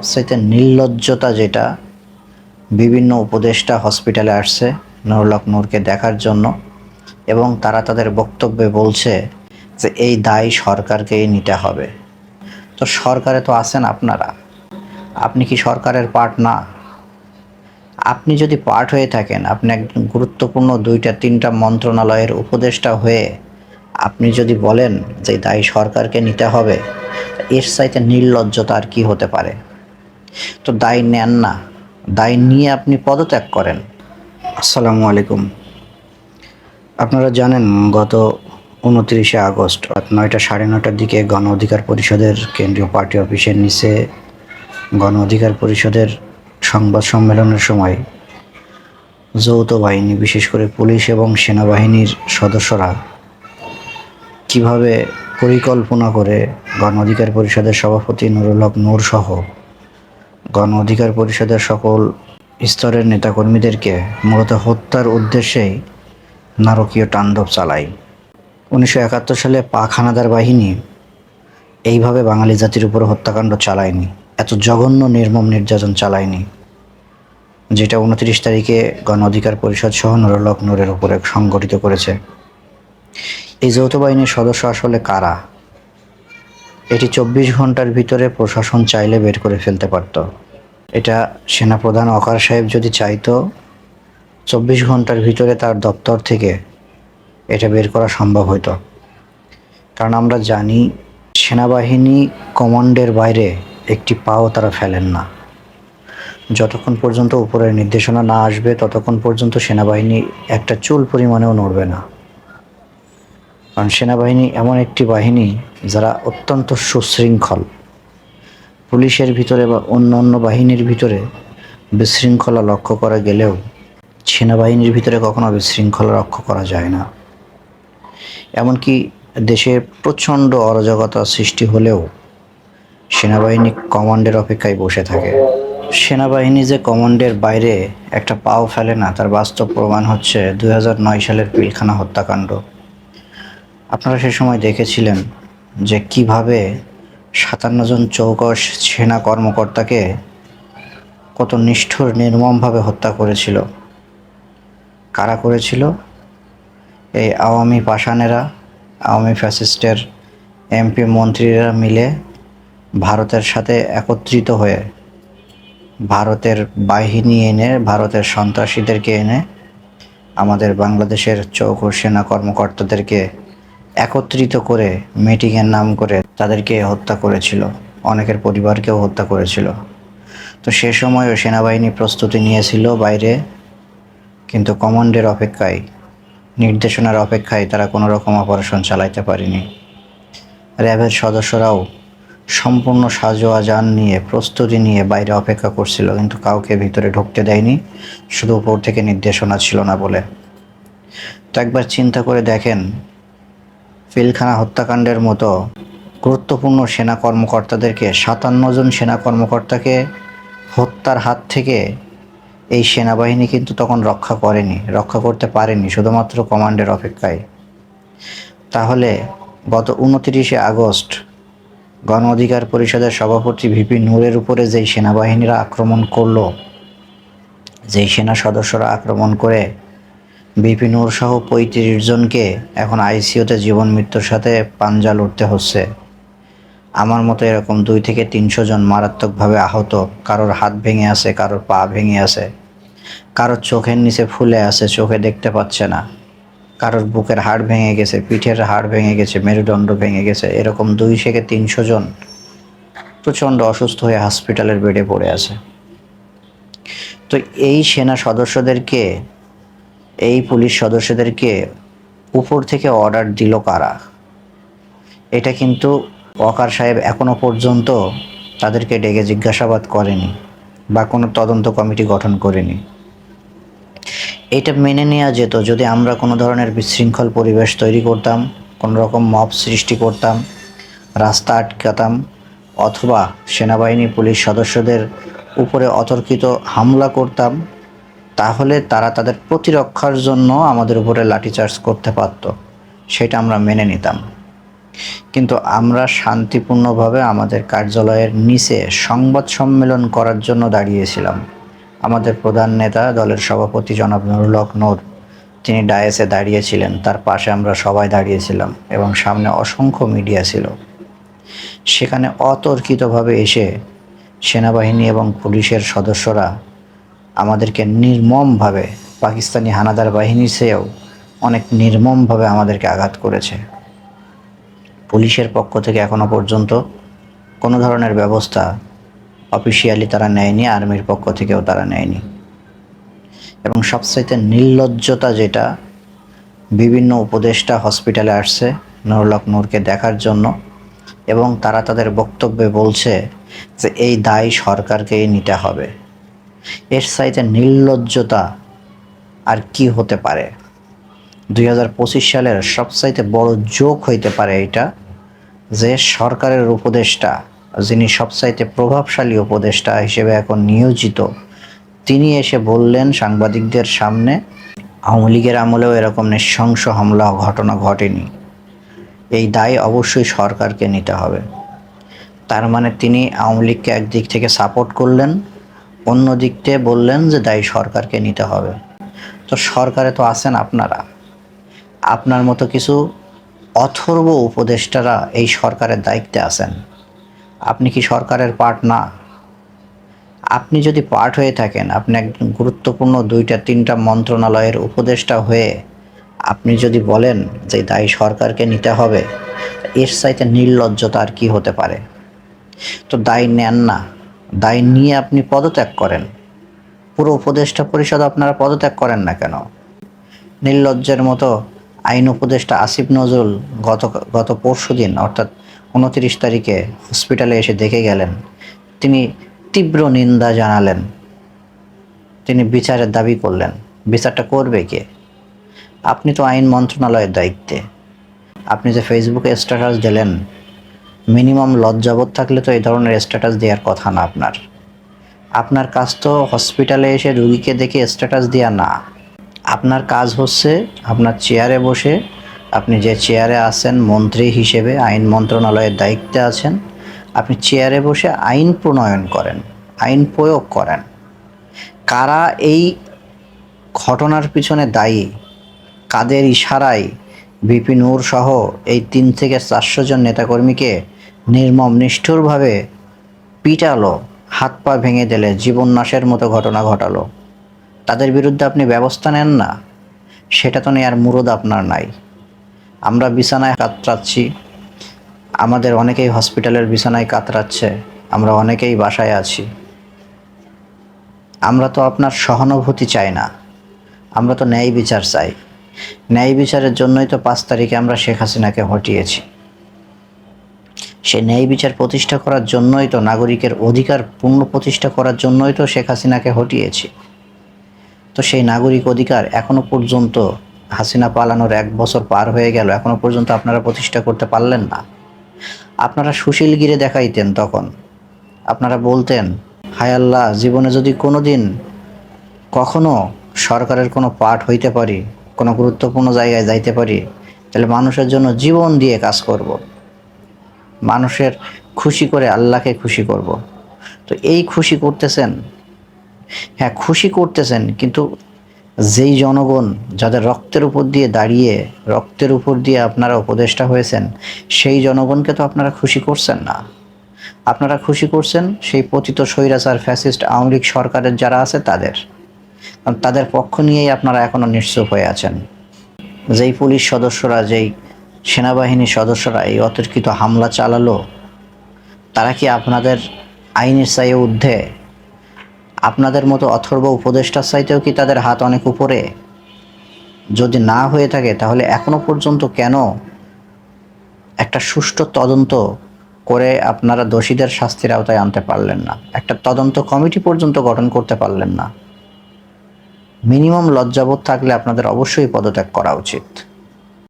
সবচাইতে নির্লজ্জতা যেটা, বিভিন্ন উপদেষ্টা হসপিটালে আসছে নুরুল্লাহ নূরকে দেখার জন্য এবং তারা তাদের বক্তব্যে বলছে যে এই দায় সরকারকেই নিতে হবে। তো সরকারে তো আছেন আপনারা। আপনি কি সরকারের পার্ট না? আপনি যদি পার্ট হয়ে থাকেন, আপনি একজন গুরুত্বপূর্ণ দুইটা, তিনটা মন্ত্রণালয়ের উপদেষ্টা হয়ে আপনি যদি বলেন যে দায়ী সরকারকে নিতে হবে, এর চাইতে নির্লজ্জতা আর কি হতে পারে? তো দায় নেন না। দায় নিয়ে আপনি পদত্যাগ করেন। আসসালামু আলাইকুম। আপনারা জানেন, গত উনত্রিশে আগস্ট নয়টা সাড়ে নটার দিকে গণ অধিকার পরিষদের কেন্দ্রীয় পার্টি অফিসের নিচে গণ অধিকার পরিষদের সংবাদ সম্মেলনের সময় যৌথ বাহিনী, বিশেষ করে পুলিশ এবং সেনাবাহিনীর সদস্যরা কীভাবে পরিকল্পনা করে গণ অধিকার পরিষদের সভাপতি নুরুল হক নূর সহ গণ অধিকার পরিষদের সকল স্তরের নেতাকর্মীদেরকে মূলত হত্যার উদ্দেশ্যেই নারকীয় তাণ্ডব চালায়। উনিশশো একাত্তর সালে পাক হানাদার বাহিনী এইভাবে বাঙালি জাতির উপর হত্যাকাণ্ড চালায়নি, এত জঘন্য, নির্মম নির্যাতন চালায়নি, যেটা উনত্রিশ তারিখে গণ অধিকার পরিষদ সহ নুরুল হক নূরের উপরে সংগঠিত করেছে। এই যৌথ বাহিনীর সদস্য আসলে কারা? এটি চব্বিশ ঘণ্টার ভিতরে প্রশাসন চাইলে বের করে ফেলতে পারত। এটা সেনাপ্রধান অকার সাহেব যদি চাইতো, চব্বিশ ঘণ্টার ভিতরে তার দপ্তর থেকে এটা বের করা সম্ভব হতো কারণ আমরা জানি, সেনাবাহিনী কমান্ডের বাইরে একটি পাও তারা ফেলেন না। যতক্ষণ পর্যন্ত উপরের নির্দেশনা না আসবে, ততক্ষণ পর্যন্ত সেনাবাহিনী একটা চুল পরিমাণেও নড়বে না। কারণ সেনাবাহিনী এমন একটি বাহিনী যারা অত্যন্ত সুশৃঙ্খল। পুলিশের ভিতরে বা অন্য অন্য বাহিনীর ভিতরে বিশৃঙ্খলা লক্ষ্য করা গেলেও সেনাবাহিনীর ভিতরে কখনো বিশৃঙ্খলা লক্ষ্য করা যায় না। এমনকি দেশে প্রচণ্ড অরাজকতা সৃষ্টি হলেও সেনাবাহিনী কমান্ডের অপেক্ষায় বসে থাকে। সেনাবাহিনী যে কমান্ডের বাইরে একটা পাও ফেলে না, তার বাস্তব প্রমাণ হচ্ছে দু হাজার নয় সালের পিলখানা হত্যাকাণ্ড। আপনারা সে সময় দেখেছিলেন যে কীভাবে সাতান্ন জন চৌকস সেনা কর্মকর্তাকে কত নিষ্ঠুর, নির্মমভাবে হত্যা করেছিল। কারা করেছিল? এই আওয়ামী পাষাণেরা, আওয়ামী ফ্যাসিস্টের এমপি মন্ত্রীরা মিলে ভারতের সাথে একত্রিত হয়ে ভারতের বাহিনী এনে, ভারতের সন্ত্রাসীদেরকে এনে আমাদের বাংলাদেশের চৌকো সেনা কর্মকর্তাদেরকে একত্রিত করে মিটিংয়ের নাম করে তাদেরকে হত্যা করেছিল। অনেকের পরিবারকেও হত্যা করেছিল। তো সে সময়ও সেনাবাহিনী প্রস্তুতি নিয়েছিল বাইরে, কিন্তু কমান্ডের অপেক্ষায়, নির্দেশনার অপেক্ষায় তারা কোনো রকম অপারেশন চালাইতে পারেনি। র্যাবের সদস্যরাও সম্পূর্ণ সাজোয়া যান নিয়ে প্রস্তুতি নিয়ে বাইরে অপেক্ষা করছিল, কিন্তু কাউকে ভিতরে ঢুকতে দেয়নি, শুধু উপর থেকে নির্দেশনা ছিল না বলে। তো একবার চিন্তা করে দেখেন পিলখানা হত্যাকাণ্ডের মতো গুরুত্বপূর্ণ সেনা কর্মকর্তাদেরকে সাতান্ন জন সেনা কর্মকর্তাকে হত্যার হাত থেকে এই সেনাবাহিনী কিন্তু তখন রক্ষা করেনি, রক্ষা করতে পারেনি, শুধুমাত্র কমান্ডের অপেক্ষায়। তাহলে গত উনতিরিশে আগস্ট গণ অধিকার পরিষদের সভাপতি ভিপি নূরের উপরে যেই সেনাবাহিনীরা আক্রমণ করল, যেই সেনা সদস্যরা আক্রমণ করে বিপি নূর সহ পঁয়ত্রিশ জনকে এখন আইসিইউতে জীবন মৃত্যুর সাথে পাঞ্জা লড়তে হচ্ছে। আমার মতো এরকম দুই থেকে তিনশো জন মারাত্মকভাবে আহত, কারোর হাত ভেঙে আছে, কারোর পা ভেঙে আছে। কারোর চোখের নিচে ফুলে আছে, চোখে দেখতে পাচ্ছে না। কারোর বুকের হাড় ভেঙে গেছে, পিঠের হাড় ভেঙে গেছে, মেরুদণ্ড ভেঙে গেছে, এরকম দুই থেকে তিনশো জন প্রচণ্ড অসুস্থ হয়ে হসপিটালের বেডে পড়ে আছে। তো এই সেনা সদস্যদেরকে এই পুলিশ সদস্যদেরকে উপর থেকে অর্ডার দিল কারা? এটা কিন্তু ওয়াকার সাহেব এখনও পর্যন্ত তাদেরকে ডেকে জিজ্ঞাসাবাদ করেনি বা কোনো তদন্ত কমিটি গঠন করেনি। এটা মেনে নেওয়া যেত যদি আমরা কোনো ধরনের বিশৃঙ্খল পরিবেশ তৈরি করতাম, কোনো রকম মব সৃষ্টি করতাম, রাস্তা আটকাতাম, অথবা সেনাবাহিনী পুলিশ সদস্যদের উপরে অতর্কিত হামলা করতাম তাহলে তারা তাদের প্রতিরক্ষার জন্য আমাদের উপরে লাঠিচার্জ করতে পারত। সেটা আমরা মেনে নিতাম। কিন্তু আমরা শান্তিপূর্ণভাবে আমাদের কার্যালয়ের নিচে সংবাদ সম্মেলন করার জন্য দাঁড়িয়েছিলাম। আমাদের প্রধান নেতা, দলের সভাপতি জনাব নুরুল নূর, তিনি ডায়েসে দাঁড়িয়েছিলেন। তার পাশে আমরা সবাই দাঁড়িয়েছিলাম এবং সামনে অসংখ্য মিডিয়া ছিল। সেখানে অতর্কিতভাবে এসে সেনাবাহিনী এবং পুলিশের সদস্যরা আমাদেরকে নির্মমভাবে পাকিস্তানি হানাদার বাহিনীর চেয়েও অনেক নির্মমভাবে আমাদেরকে আঘাত করেছে। পুলিশের পক্ষ থেকে এখনও পর্যন্ত কোনো ধরনের ব্যবস্থা অফিসিয়ালি তারা নেয়নি, আর্মির পক্ষ থেকেও তারা নেয়নি। এবং সবচাইতে নির্লজ্জতা যেটা, বিভিন্ন উপদেষ্টা হসপিটালে আসছে নুরুলক নূরকে দেখার জন্য এবং তারা তাদের বক্তব্যে বলছে যে এই দায় সরকারকেই নিতে হবে। এর চাইতে নির্লজ্জতা আর কি হতে পারে? দুই হাজার পঁচিশ সালের সবচাইতে বড় যোগ হইতে পারে এটা যে সরকারের উপদেষ্টা, যিনি সবচাইতে প্রভাবশালী উপদেষ্টা হিসেবে এখন নিয়োজিত, তিনি এসে বললেন সাংবাদিকদের সামনে, আওয়ামী লীগের আমলেও এরকম নৃশংস হামলা ঘটনা ঘটেনি। এই দায় অবশ্যই সরকারকে নিতে হবে। তার মানে তিনি আওয়ামী লীগকে একদিক থেকে সাপোর্ট করলেন অন্য দিক থেকে বললেন যে দায় সরকারকে নিতে হবে। তো সরকারে তো আছেন আপনারা। আপনার মতো কিছু অথর্ব উপদেষ্টারা এই সরকারের দায়িত্বে আছেন। আপনি কি সরকারের পার্ট না? আপনি যদি পার্ট হয়ে থাকেন, আপনি একজন গুরুত্বপূর্ণ দুইটা, তিনটা মন্ত্রণালয়ের উপদেষ্টা হয়ে আপনি যদি বলেন যে দায়ী সরকারকে নিতে হবে, এর চাইতে নির্লজ্জতা আর কি হতে পারে? তো দায় নেন না। দায় নিয়ে আপনি পদত্যাগ করেন। পুরো উপদেষ্টা পরিষদ আপনারা পদত্যাগ করেন না কেন? নির্লজ্জের মতো আইন উপদেষ্টা আসিফ নজরুল গত গত পরশু দিন, অর্থাৎ উনত্রিশ তারিখে হসপিটালে এসে দেখে গেলেন, তিনি তীব্র নিন্দা জানালেন। তিনি বিচারের দাবি করলেন। বিচারটা করবে কে? আপনি তো আইন মন্ত্রণালয়ের দায়িত্বে। আপনি যে ফেসবুকে স্ট্যাটাস দিলেন মিনিমাম লজ্জাবোধ থাকলে তো এই ধরনের স্ট্যাটাস দেওয়ার কথা না আপনার। আপনার কাজ তো হসপিটালে এসে রুগীকে দেখে স্ট্যাটাস দেওয়া না। আপনার কাজ হচ্ছে আপনার চেয়ারে বসে আপনি যে চেয়ারে আছেন, মন্ত্রী হিসেবে, আইন মন্ত্রণালয়ের দায়িত্বে আছেন, আপনি চেয়ারে বসে আইন প্রণয়ন করেন, আইন প্রয়োগ করেন। কারা এই ঘটনার পিছনে দায়ী, কাদের ইশারায় বিপি নূর সহ এই তিন থেকে চারশো জন নেতাকর্মীকে নির্মম, নিষ্ঠুরভাবে পিটালো, হাত পা ভেঙে দিলে জীবন নাশের মতো ঘটনা ঘটালো। তাদের বিরুদ্ধে আপনি ব্যবস্থা নেন না? সেটা তো নেয়ার মুরদ আপনার নাই। আমরা বিছানায় কাতরাচ্ছি। আমাদের অনেকেই হসপিটালের বিছানায় কাতরাচ্ছে। আমরা অনেকেই বাসায় আছি। আমরা তো আপনার সহানুভূতি চাই না। আমরা তো ন্যায় বিচার চাই। ন্যায় বিচারের জন্যই তো পাঁচ তারিখে আমরা শেখ হাসিনাকে হটিয়েছি। সেই ন্যায় বিচার প্রতিষ্ঠা করার জন্যই তো, নাগরিকের অধিকার পূর্ণ প্রতিষ্ঠা করার জন্যই তো শেখ হাসিনাকে হটিয়েছে। তো সেই নাগরিক অধিকার এখনও পর্যন্ত হাসিনা পালানোর এক বছর পার হয়ে গেল, এখনও পর্যন্ত আপনারা প্রতিষ্ঠা করতে পারলেন না। আপনারা সুশীল গিরে দেখাইতেন তখন। আপনারা বলতেন, হায় আল্লাহ, জীবনে যদি কোনো দিন কখনো সরকারের কোনো পাঠ হইতে পারি, কোনো গুরুত্বপূর্ণ জায়গায় যাইতে পারি, তাহলে মানুষের জন্য জীবন দিয়ে কাজ করব। মানুষের খুশি করে আল্লাহকে খুশি করব। তো এই খুশি করতেছেন? হ্যাঁ খুশি করতেছেন, কিন্তু যেই জনগণ যাদের রক্তের উপর দিয়ে দাঁড়িয়ে, রক্তের উপর দিয়ে আপনারা উপদেষ্টা হয়েছেন, সেই জনগণকে তো আপনারা খুশি করছেন না। আপনারা খুশি করছেন সেই পতিত স্বৈরাচার ফ্যাসিস্ট আওয়ামী লীগ সরকারের যারা আছে তাদের। তাদের পক্ষ নিয়েই আপনারা এখনও নিশ্চুপ হয়ে আছেন। যেই পুলিশ সদস্যরা, যেই সেনাবাহিনীর সদস্যরা এই অতর্কিত হামলা চালালো। তারা কি আপনাদের আইনের চাইয়ে ঊর্ধ্বে? আপনাদের মতো অথর্ব উপদেষ্টার চাইতেও কি তাদের হাত অনেক উপরে? যদি না হয়ে থাকে, তাহলে এখনও পর্যন্ত কেন একটা সুষ্ঠু তদন্ত করে আপনারা দোষীদের শাস্তির আওতায় আনতে পারলেন না? একটা তদন্ত কমিটি পর্যন্ত গঠন করতে পারলেন না। মিনিমাম লজ্জাবোধ থাকলে আপনাদের অবশ্যই পদত্যাগ করা উচিত।